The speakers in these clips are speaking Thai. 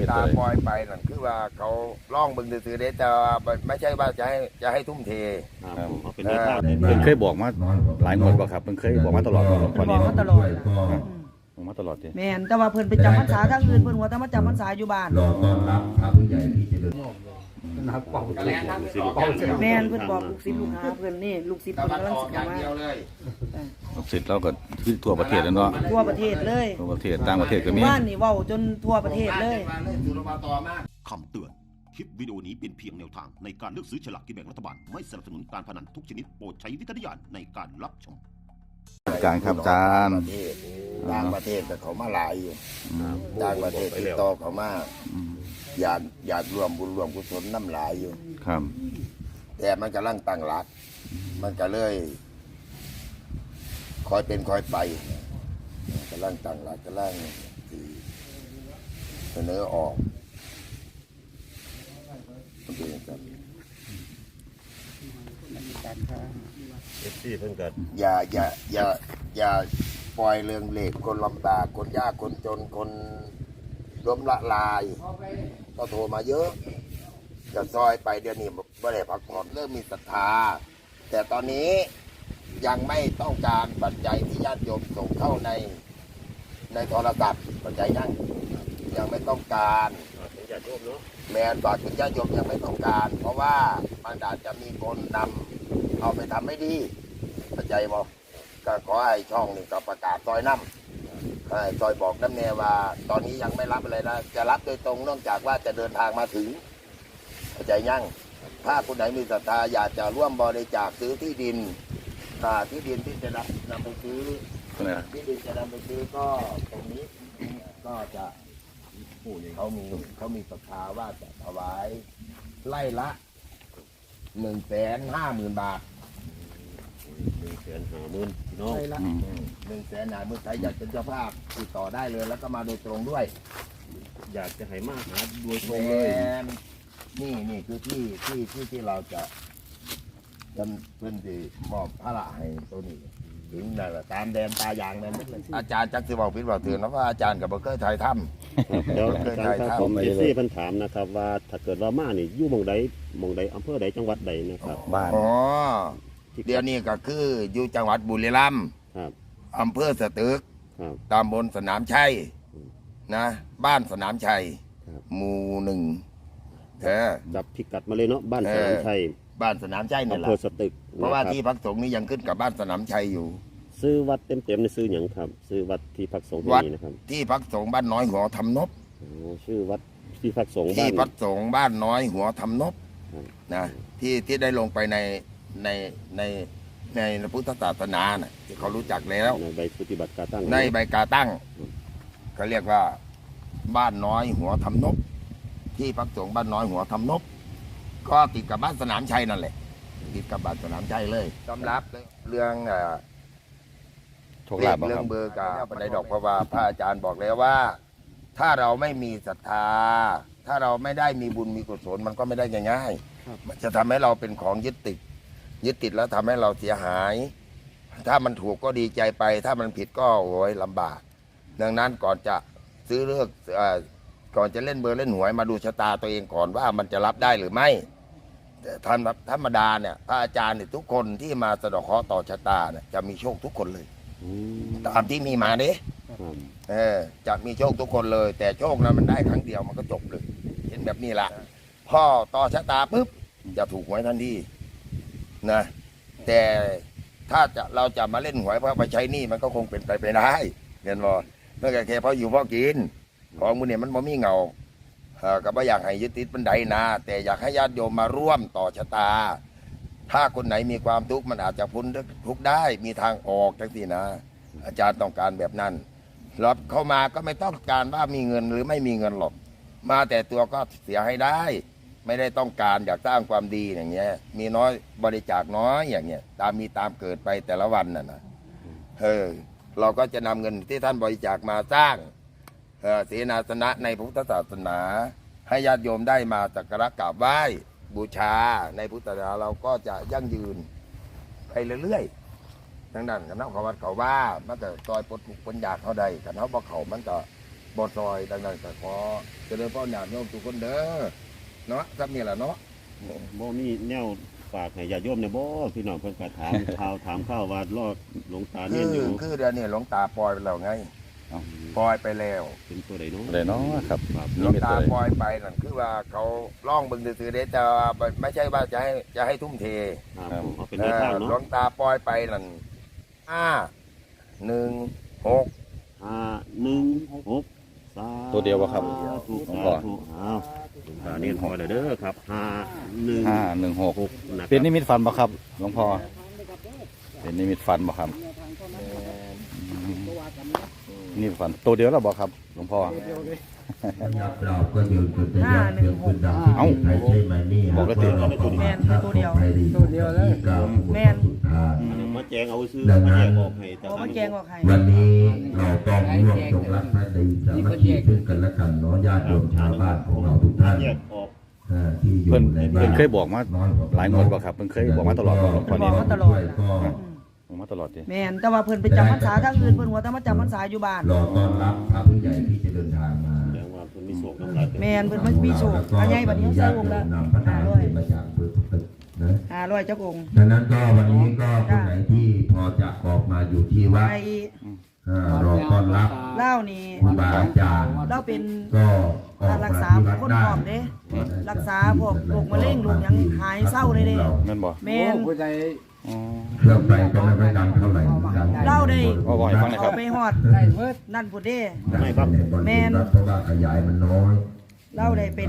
มีตาตัวปล่อยไปนั่นคือว่าเขาล่องเบึงซื่อๆเด้แต่ว่าไม่ใช่ว่าจะให้จะให้ทุ่มเท ครับผมเอาเป็นแนวทางเออเพิ่นเคยบอกมาหลายงวดบ่ครับเพิ่นเคยบอกมาตลอดบ่ตอนนี้บอกมาเนาะตลอดบอกมาตลอดติแม่นแต่ว่าเพิ่นไปจำพรรษาทางอื่นเพิ่นว่าแต่มาจำพรรษาอยู่บ้าน รอต้อนรับพระผู้ใหญ่ที่เจริญ แม่นเพิ่นบอกลูกศิษย์ลูกหาเพิ่นนี่ลูกศิษย์ตะเพิ่นวันกำลัองอกสิอย่าเข้างมาเดียวเลยลูกศิษย์เราก็ที่ทั่วประเทศแล้วเนาะทั่วประเทศเลยทั่วประเทศต่างประเทศก็มีบ้านนี่เว้าจนทั่วประเทศเลย มาเลยสุรบาตอมาก คำเตือน คลิปวิดีโอนี้เป็นเพียงแนวทางในการเลือกซื้อฉลากกินแบ่งรัฐบาล ไม่สนับสนุนการพนันทุกชนิดโปรดใช้วิจารณญาณในการรับชม อาจารย์ครับอาจารย์ประเทศต่างประเทศแต่เขามาหลายอยู่ ต่างประเทศติดต่อเขามา อ ยากอยากรวมบุญรวมกุศลน้ำหลายอยู่ ครับแต่มันกำลังตั้งหลัก มันก็เลยคอยเป็นคอยไปกำลังตั้งหลักกำลังที่เสนอออกมันเป็นอย่างนั้นเอฟซีเพิ่นก็อย่าอย่าอย่าอย่าปล่อยเรื่องเหล็กคนลำบากคนยากคนจนคน ล้มละลาย ก็โทรมาเยอะ จะซอยไปเดี๋ยวนี้ไม่ได้พักผ่อนเริ่มมีศรัทธา แต่ตอนนี้ยังไม่ต้องการปัจจัยที่ญาติโยมส่งเข้าในในโทรศัพท์ปัจจัยยังยังไม่ต้องการเป็นญาติโยมเนาะแมนฝากถึงญาติโยมยังไม่ต้องการ เพราะว่ามันอาจจะมีคนนำเอาไปทำไม่ดีเข้าใจบ่ก็ขอให้ช่องนี่ก็ประกาศซอยน้ำให้ ซอยบอกน้ำแน่ว่า ตอนนี้ยังไม่รับอะไรนะจะรับโดยตรงเนื่องจากว่าจะเดินทางมาถึงเข้าใจยังถ้าคนไหนมีศรัทธาอยากจะร่วมบริจาคซื้อที่ดินอ่าที่ดินที่จะนำนำไปซื้อตัวไหนล่ะที่ดินจะนำไปซื้อก็ตรงนี้ก็จะเขามีเขามีศรัทธาว่าจะถวายไล่ละหนึ่งแสนห้าหมื่นบาทหนึ่ง แสนห้าหมื่นพี่น้องอืมหนึ่งแสนห้าหมื่นใครอยากเป็นเจ้าภาพติดต่อได้เลยแล้วก็มาโดยตรงด้วยอยากจะให้มาหาโดยตแมรงเลยนนี่นี่คือที่ที่ที่ที่เราจะจำเพื่อนที่มอบพระละให้ตัวนี้ถึงนั่นแหละตามแดนตายางนั่นอาจารย์จักสิบอกพิดบอกเตือนนะว่าอาจารย์กับบ่เคยถ่ายถ้เดี๋ยวอาจารย์ครับผมผมไม่เอได้ฟซีเพิ่นถามนะครับ ว่าถ้าเกิดว่ามานี่อยู่หมองใดหมองใดอำเภอใดจังหวัดใดนะครับบ้านำอ๋ อเดี๋ยวนี้ก็คืออยู่จังหวัดบุรีรัมย์ครับอำเภอสตึกครับ ตำบลสนามชัยนะบ้านสนามชัยครับ หมู่หนึ่งเออ จับพิกัดมาเลยเนาะบ้านเอสอนามชัยบ้านสนามชัยนี่อำแหเภละอสตึกเพราะว่าคบที่พักสงฆ์นี่ยังขึ้นกับบ้านสนามชัยอยู่ ซื้อวัดเต็มๆในซื้อหยังครับ ซื้อวัดที่พักสงฆ์ที่วัด นี่นะครับที่พักสงฆ์บ้านน้อยหัวทำนบ โอ้ชื่อวัดที่พักสงฆ์ที่บ้าน พักสงฆ์บ้านน้อยหัวทำนบครับนะที่ที่ได้ลงไปใน ในในในพระพุทธศาสนาน่ะที่เขารู้จักแล้ว ในใบปฏิบัติการตั้งในใบกาตั้งเขาเรียกว่าบ้านน้อยหัวทำนบที่พักสงฆ์บ้านน้อยหัวทำนบก็ติดกับบ้านสนามชัยนั่นแหละ ติดกับบ้านสนามชัยเลยสำหรับเรื่องเอ่อโชคลาภบ่เรื่คอรับงเบอร์กับบันไดดอกเพราะว่าพระอาจารย์บอกแล้วว่า ถ้าเราไม่มีศรัทธา ถ้าเราไม่ได้มีบุญมีกุศลมันก็ไม่ได้ง่ายๆมันจะทำให้เราเป็นของยึดติด ยึดติดแล้วทำให้เราเสียหาย ถ้ามันถูกก็ดีใจไป ถ้ามันผิดก็โอยลำบาก ดังนั้นก่อนจะซื้อเลือกอก่อนจะเล่นเบอร์เล่นหวยมาดูชะตาตัวเองก่อนว่ามันจะรับได้หรือไม่แต่ธรรมธรรมดาเนี่ยพระอาจารย์เนี่ยทุกคนที่มาสะดอกเคราะห์ต่อชะตาเนี่ยจะมีโชคทุกคนเลยตามที่มีมาเด้ครับเออจะมีโชคทุกคนเลย แต่โชคนั้นมันได้ครั้งเดียวมันก็จบเลย เห็นแบบนี้ละพ่อต่อชะตาปุ๊บจะถูกหวยทันที นะแต่ถ้าจะเราจะมาเล่นหวยเพื่อไปใช้หนี้มันก็คงเป็นไปไปได้เห็นบ่เมื่อแค่เพราะอยู่เพราะกิน ของมือเนี่ยมันบ่มีเงาก็บ่อยากให้ยึดติดบันไดนะ แต่อยากให้ญาติโยมมาร่วมต่อชะตา ถ้าคนไหนมีความทุกข์มันอาจจะพ้นทุกข์ได้มีทางออกจังสินะ อาจารย์ต้องการแบบนั้นรับเข้ามาก็ไม่ต้องการว่ามีเงินหรือไม่มีเงินหรอกมาแต่ตัวก็เสียให้ได้ ไม่ได้ต้องการอยากสร้างความดีอย่างเงี้ย มีน้อยบริจาคน้อยอย่างเงี้ย ตามมีตามเกิดไปแต่ละวันน่ะนะเออเราก็จะนำเงินที่ท่านบริจาคมาสร้างเออเสนาสนะในพุทธศาสนา ให้ญาติโยมได้มาสักการะกราบไหว้บูชาในพุทธศาสนาเราก็จะยั่งยืนไปเรื่อยๆทั้งนั้นกันเนาะเขาวัดเขาว่ามันก็ซอยปลดทุกปนอยาเขาใดกันเขาบอกเขามันก็บอดซอยดังนั้นก็ขอเจริญพ่อญาติโยมทุกคนเด้อ เนาะซับนี่แหละเนาะบ่มีแนวฝากให้ญาติโยมเนี่ยบ่พี่น้องเพิ่นก็ถามข่าวถามข่าวว่ารอดหลวงตาคืเนียนออยู่คือเดือนนี้หลวงตาปล่อยไปแล้วไงเอ้าปล่อยไปแล้วเป็นตัวใดเนาะเลยเนาะครับครับหลวงตาปล่อยไปนั่นคือว่าเขาล่องเบึงซื่อๆเด้แต่ว่าไม่ใช่ว่าจะให้จะให้ทุ่มเทครับผมเอาเป็นเอแนวทางอหลวเนาะงตาปล่อยไปนั่นห้าหนึ่งหกห้าหนึ่งหกสา ตัวเดียววะครับถูกหลวงพ่อถูกอ้าวหลวงตาเนียนพอแล้วเด้อครับห้าหนึ่งห้าหนึ่งหกหกนะคเป็นรับนิมิตฝันบ่ครับหลวงพ่อเป็นนิมิตฝันบ่ครับนี่ฝันตัวเดียวแล้วบ่ครับหลวงพ่อยับเราก็ยืนจนจะยับเพียงขึ้นดังที่เอ้าใครใช่ไหมนี่ปกติ แม่นตัวเดียวตัวเดียวเลยกล่าวแม่นสุดท้ายอันนี้มา แจงเอาซื้อดังมานั้แจนงออกให้แต่เอามาแกงออกให้วันนี้เราต้องร่วมจงรักภักดีสามัคคีซึ่งกันและกันเนาะญาติโยมชาวบ้านของเราทุกท่านแยกออกเอ่อที่อยู่เพิ่นในบ้าเพิ่นนเคยบอกมาหลายงวดบ่ครับเพิ่นเคยบอกมาตลอดบ่หลวงพ่อนี่บอกมาตลอดก็บอกมาตลอดดิแม่นแต่ว่าเพิ่นไปจำพรรษาทางอื่นเพิ่นว่าแต่มาจำพรรษาอยู่บ้านรอต้อนรับพระผู้ใหญ่ที่จะเดินทางมาแสดงว่าเพิ่นมีโศกน้ำลายแม่นเพิ่นมันมีโชคอันใหญ่บัดนี้ใส่วงละนำพระทหาร500เสมาจากอำเภอพุ ทธนะ500เจ้าองค์ดังนั้นก็วันนี้ก็คนไหนที่พอจะออกมาอยู่ที่วัดไอ้อ่ารอต้อนรับเล่านี่ครูบาอาจารย์เราเป็นก็ออกการรัมากษาที่วัดคนได้ พร้อมเด้ รักษาพวกโรคมะเร็งโรคหยังหายเศร้าเลยเด้ แม่นบ่แม่นอ๋อ เครื่องไฟก็ไม่ค่อยดังเท่าไหร่ดังเล่าได้ว่าบ่ให้ฟังหน่อยครัเอาบ ไปฮอดนั่นพุ่นเด้ ไม่ครับ แม่น เพราะว่าขยายมันน้อยเล่าได้เป็น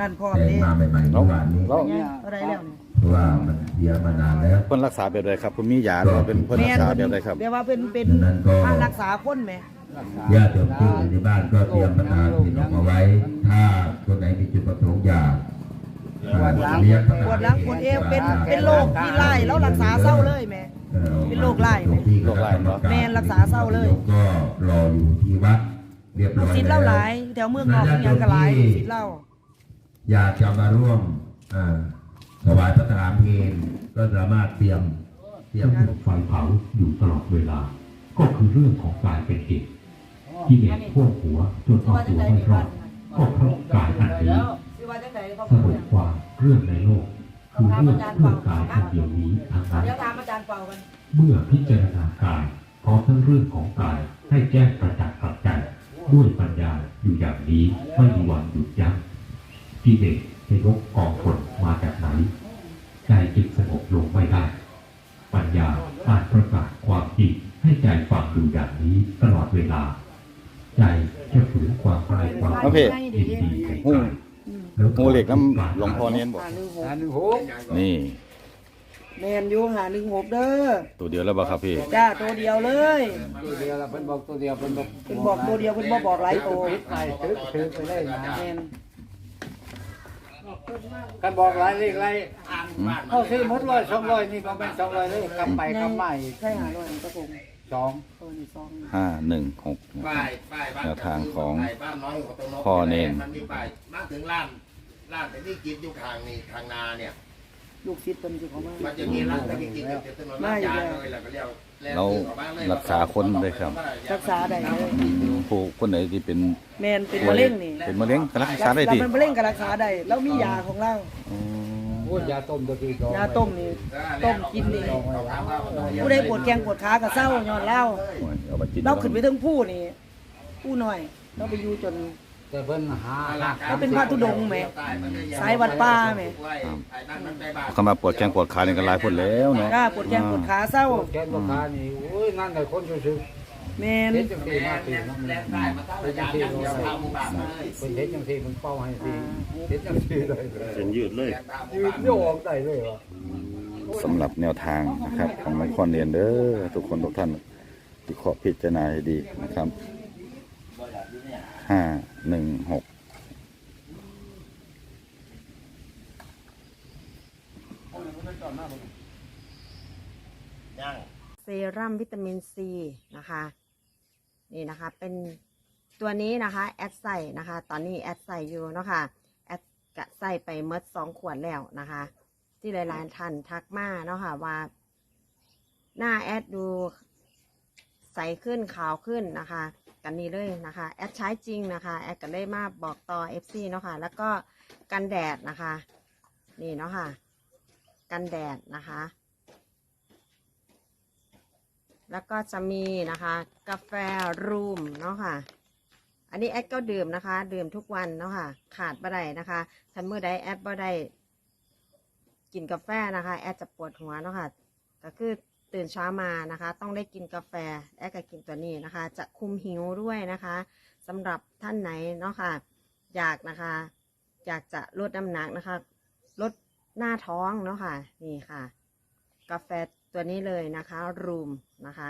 นั่นพร้อมแต่เด้งมาใหม่ๆแล้เมื่วอวานนี้แล้วเท่าไรแล้วนี่ เพราะว่ามันเสียมานานแล้ว เพิ่นรักษาแบบใดครับเพิ่นมียาหรือว่าเป็นเพิ่นรักษาแบบใดครับ เรียกว่าเป็นเป็นนั้นก็การรักษาคนแหม ญาติโยมที่อยู่ในบ้านก็เตรียมประทานสิ่งออกมาไว้ ถ้าคนไหนมีจุดประสงค์อยากอ่าเลี้ยงพระทปหารวดหลังปวดเอวเป็นเป็นโรคที่ไล่แล้วรักษาเศร้าเลยแหมอ่อเป็นโรคไล่ไหมโรคไล่เหรอ แม่นรักษาเศร้าเลย ก็รออยู่ที่วัดเรียบลูร้กอยศิษย์เล่าหลายแถวเมืองนอกยังก็หลายลูกศิษย์เล่า อยากจะมาร่วมอ่า ถวายพระทหารเพลก็สามารถเตรียมเตรียมไฟเผาอยู่ตลอดเวลา ก็คือเรื่องของกายเป็นเหตุกิเลสท่วมหัวจนเอาตัวไม่รอดก็เพราะกายอันนี้สรุปความเรื่องในโลกคือเรื่องเพื่อกายอันเดียวนี้ทั้งนั้นเดี๋ยวถามอาจารย์เป่ากันเมื่อพิจารณากายพร้อมทั้งเรื่องของกายให้แจ้งประจักษ์กับใจด้วยปัญญาอยู่อย่างนี้ไม่มีวันหยุดยั้งกิเลส ในยกกองผลมาจากไหน ใจจึงสงบลงไม่ได้ ปัญญาอาจประกาศความจริงให้ใจฟังอยู่อย่างนี้ตลอดเวลา ใจจะฝืนความใครความโอเคยินดีแห่งหูกายแล้วหูเหล็กน้ำหลวงพ่อเนียนบ่หาหนึ่งหกนี่แมนอยู่หาหนึ่งหกเด้อตัวเดียวแล้วบ่ครับพี่จ้าตัวเดียวเลยตัวเดียวละเพิ่นบอกตัวเดียวเพิ่นบอกเพิ่นบอกตัวเดียวเพิ่นบ่บอกหลายตัวไปถือถือไปเลยนะแมน กันบอกหลายเลขหลายเขาซื้อหมดร้อยสองร้อยนี่ก็เป็นสองร้อยเลยกลับไปกลับมาอีกใช่หาร้อยกระผมสองตัวนี้สองห้าหนึ่งหกนะคป้ารับยป้ายบ้านแนวทางของป้ายบ้านน้อยของตรงโพ่อเนรมันมีป้ายมาถึงร้านร้านแต่ที่กินอยู่ทางนี้ทางนาเนี่ย ลูกศิษย์เพิ่นสิเขามามันจะมีร้านแต่ที่กินอยู่ถนนลาดยางเลยแหละก็เรียกแลนเราซื้อเข้าบ้นลยรักษาคนเลยครับ รักษาได้เลยผู้คนไหนที่เป็นแมนเป็นมะเร็งนี่เป็นมะเร็งก็รักษาได้เราที่เป็นมะเร็งก็รักษาได้แล้วมียาของเราอ๋อโอ้ยยาต้มตัวที่สองยาต้มนี่ต้มกินนี่ผู้ใดปวดแกงปวดขาก็เศร้าย้อนเหล้าเอามากินเราขึ้นไปถึงผู้นี่ผู้น้อยเราไปอยู่จน แต่เพิ่นหาหลักเขาเป็นพระธุดงค์ไหมสายวัดป่าไหม คำว่าปวดแข้งปวดขาเนี่ยก็หลายคนแล้วเนาะกล้าปวดแกงปวดขาเศร้าแกนลูกค้านี่โอ้ยนั่นแหละคนซื่อแมนๆเฮ็ดจังซี่มาตีน้ำแรงได้เฮ็ดจังซี่ลงไปเพิ่นเฮ็ดจังซี่มันเป้าให้สิเฮ็ดจังซี่เลยเส้นยืดเลย ยืนโยกได้เลยวะสำหรับแนวทางนะครับของหลวงพ่อเนียนเด้อทุกคนทุกท่านที่ขอพิจารณาให้ดีนะครับ ห้าหนึ่งหกเซรั่มวิตามินซีนะคะ นี่นะคะ เป็นตัวนี้นะคะ แอดใส่นะคะ ตอนนี้แอดใส่อยู่เนาะคะแอดกะใส่ไปเมดสองขวดแล้วนะคะ ที่หลายๆท่านทักมาเนาะค่ะว่า หน้าแอดดูใสขึ้นขาวขึ้นนะคะ กันนี้เลยนะคะ แอดใช้จริงนะคะ แอดก็เลยมาบอกต่อ FC เนาะค่ะ แล้วก็กันแดดนะคะ นี่เนาะค่ะ กันแดดนะคะ แล้วก็จะมีนะคะ กาแฟรูมเนาะค่ะ อันนี้แอดก็ดื่มนะคะ ดื่มทุกวันเนาะค่ะ ขาดบ่ได้นะคะถ้ามื้อใดแอดบ่ได้กินกาแฟนะคะ แอดจะปวดหัวเนาะค่ะ ก็คือ ตื่นเช้ามานะคะ ต้องได้กินกาแฟแอดก็กินตัวนี้นะคะ จะคุมหิวด้วยนะคะสำหรับท่านไหนเนาะค่ะอยากนะคะ อยากจะลดน้ำหนักนะคะ ลดหน้าท้องเนาะค่ะนี่ค่ะ กาแฟตัวนี้เลยนะคะรูมนะคะ